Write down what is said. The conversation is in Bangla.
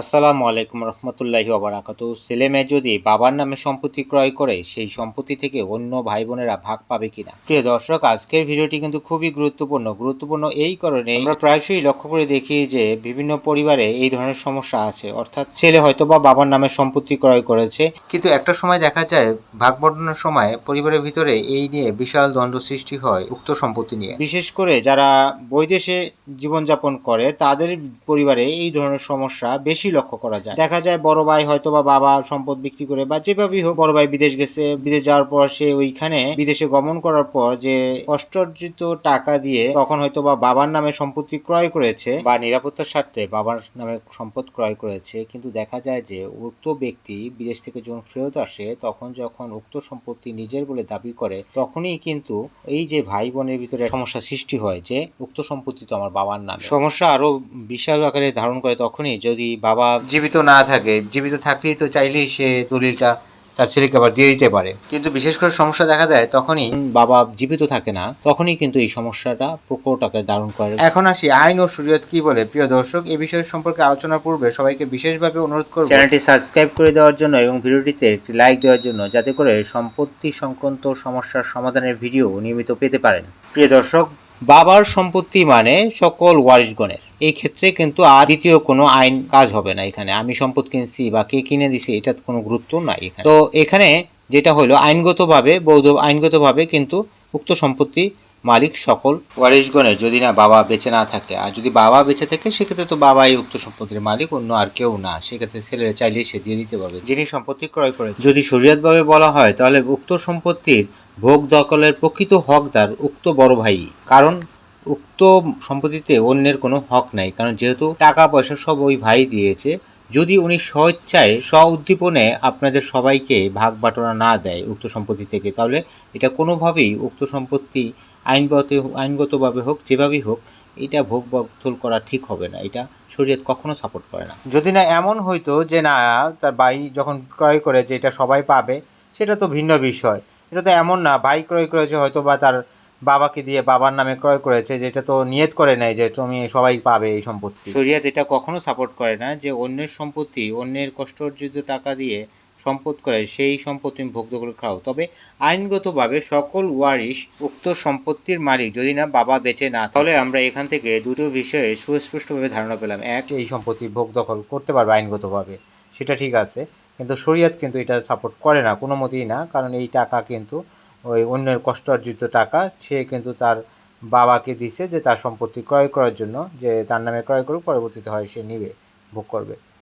আসসালামু আলাইকুম রহমতুল্লাহি ওবরাকাতু ছেলে মেয়ে যদি বাবার নামে সম্পত্তি ক্রয় করে, সেই সম্পত্তি থেকে অন্য ভাই বোনেরা ভাগ পাবে কিনা? প্রিয় দর্শক, আজকের ভিডিওটি কিন্তু খুবই গুরুত্বপূর্ণ। গুরুত্বপূর্ণ এই কারণে আমরা প্রায়শই লক্ষ্য করে দেখি যে বিভিন্ন পরিবারে এই ধরনের সমস্যা আছে। অর্থাৎ ছেলে হয়তো বা বাবার নামে সম্পত্তি ক্রয় করেছে, কিন্তু একটা সময় দেখা যায় ভাগ বন্টনের সময় পরিবারের ভিতরে এই নিয়ে বিশাল দ্বন্দ্ব সৃষ্টি হয় উক্ত সম্পত্তি নিয়ে। বিশেষ করে যারা বৈদেশে জীবনযাপন করে, তাদের পরিবারে এই ধরনের সমস্যা বেশি লক্ষ্য করা যায়। দেখা যায় বড় ভাই হয়তো বা বাবা সম্পদ বিক্রি করে বা যেভাবেই হোক বড় ভাই বিদেশ গেছে, বিদেশ যাওয়ার পর সে ওইখানে বিদেশে গমন করার পর যে কষ্টার্জিত টাকা দিয়ে তখন হয়তো বা বাবার নামে সম্পত্তি ক্রয় করেছে বা নিরাপত্তার স্বার্থে বাবার নামে সম্পদ ক্রয় করেছে, কিন্তু দেখা যায় যে উক্ত ব্যক্তি বিদেশ থেকে যখন ফেরত আসে, তখন যখন উক্ত সম্পত্তি নিজের বলে দাবি করে, তখনই কিন্তু এই যে ভাই বোনের ভিতরে সমস্যা সৃষ্টি হয় যে উক্ত সম্পত্তি তো আমার বাবার নামে। সমস্যা আরও বিশাল আকারে ধারণ করে তখনই যদি বাবা জীবিত না থাকে, জীবিত থাকলেই তো চাইলেই সে দলিলটা তার ছেলেকে আবার দিয়ে দিতে পারে। কিন্তু বিশেষ করে সমস্যা দেখা দেয় তখনই বাবা জীবিত থাকে না, তখনই কিন্তু এই সমস্যাটা প্রকট আকারে ধারণ করে। এখন আসি আইন ও শরীয়ত কি বলে? প্রিয় দর্শক এই বিষয় সম্পর্কে আলোচনার পূর্বে সবাইকে বিশেষভাবে অনুরোধ করব, চ্যানেলটি সাবস্ক্রাইব করে দেওয়ার জন্য এবং ভিডিওটিতে একটি লাইক দেওয়ার জন্য যাতে করে সম্পত্তি সংক্রান্ত সমস্যার সমাধানের ভিডিও নিয়মিত পেতে পারেন। প্রিয় দর্শক, বাবার সম্পত্তি মানে সকল ওয়ারিশগণের। এই ক্ষেত্রে কিন্তু আর দ্বিতীয় কোনো আইন কাজ হবে না এখানে। আমি সম্পদ কিনছি বা কে কিনে দিছি এটা কোনো গুরুত্ব নাই এখানে। তো এখানে যেটা হলো, আইনগতভাবে, বৌদ্ধ, আইনগতভাবে কিন্তু উক্ত সম্পত্তি মালিক সকল ওয়ারিশগণের, যদি না বাবা বেঁচে না থাকে। আর যদি বাবা বেঁচে থাকে, সেক্ষেত্রে তো বাবাই উক্ত সম্পত্তির মালিক, অন্য আর কেউ না। সেক্ষেত্রে ছেলেরা চাইলে সে দিয়ে দিতে পারবে, যিনি সম্পত্তি ক্রয় করে যদি শরীয়তভাবে বলা হয়, তাহলে উক্ত সম্পত্তির ভোগ দখলের প্রকৃত হকদার উক্ত বড় ভাই। কারণ উক্ত সম্পত্তিতে অন্যের কোনো হক নাই, কারণ যেহেতু টাকা পয়সা সব ওই ভাই দিয়েছে, যদি উনি স্বেচ্ছায় স্ব উদ্দীপনে আপনাদের সবাইকে ভাগ বাটোয়ারা না দেয় উক্ত সম্পত্তি থেকে, তাহলে এটা কোনোভাবেই উক্ত সম্পত্তি আইনগত, আইনগতভাবে হোক, যেভাবেই হোক, এটা ভোগ বদল করা ঠিক হবে না। এটা শরীয়ত কখনো সাপোর্ট করে না। যদি না এমন হইতো যে না, তার ভাই যখন ক্রয় করে যে এটা সবাই পাবে, সেটা তো ভিন্ন বিষয়। এটা তো এমন না, ভাই ক্রয় করেছে হয়তো বা তার বাবাকে দিয়ে বাবার নামে ক্রয় করেছে যেটা তো নিয়ত করে নেয় যে তুমি সবাই পাবে এই সম্পত্তি। শরিয়াত এটা কখনো সাপোর্ট করে না যে অন্যের সম্পত্তি অন্যের কষ্ট অর্জিত টাকা দিয়ে সম্পদ করে সেই সম্পত্তি তুমি ভোগ দখল খাও। তবে আইনগতভাবে সকল ওয়ারিশ উক্ত সম্পত্তির মালিক যদি না বাবা বেঁচে না তাহলে আমরা এখান থেকে দুটো বিষয়ে সুস্পষ্টভাবে ধারণা পেলাম। এক এই সম্পত্তি ভোগ দখল করতে পারবে আইনগতভাবে সেটা ঠিক আছে কিন্তু শরিয়াত কিন্তু এটা সাপোর্ট করে না কোনো মতেই না কারণ এই টাকা কিন্তু ওই অন্যের কষ্ট অর্জিত টাকা, সে কিন্তু তার বাবাকে দিছে যে তার সম্পত্তি ক্রয় করার জন্য, যে তার নামে ক্রয় করুক, পরবর্তীতে হয় সে নিবে, ভোগ করবে।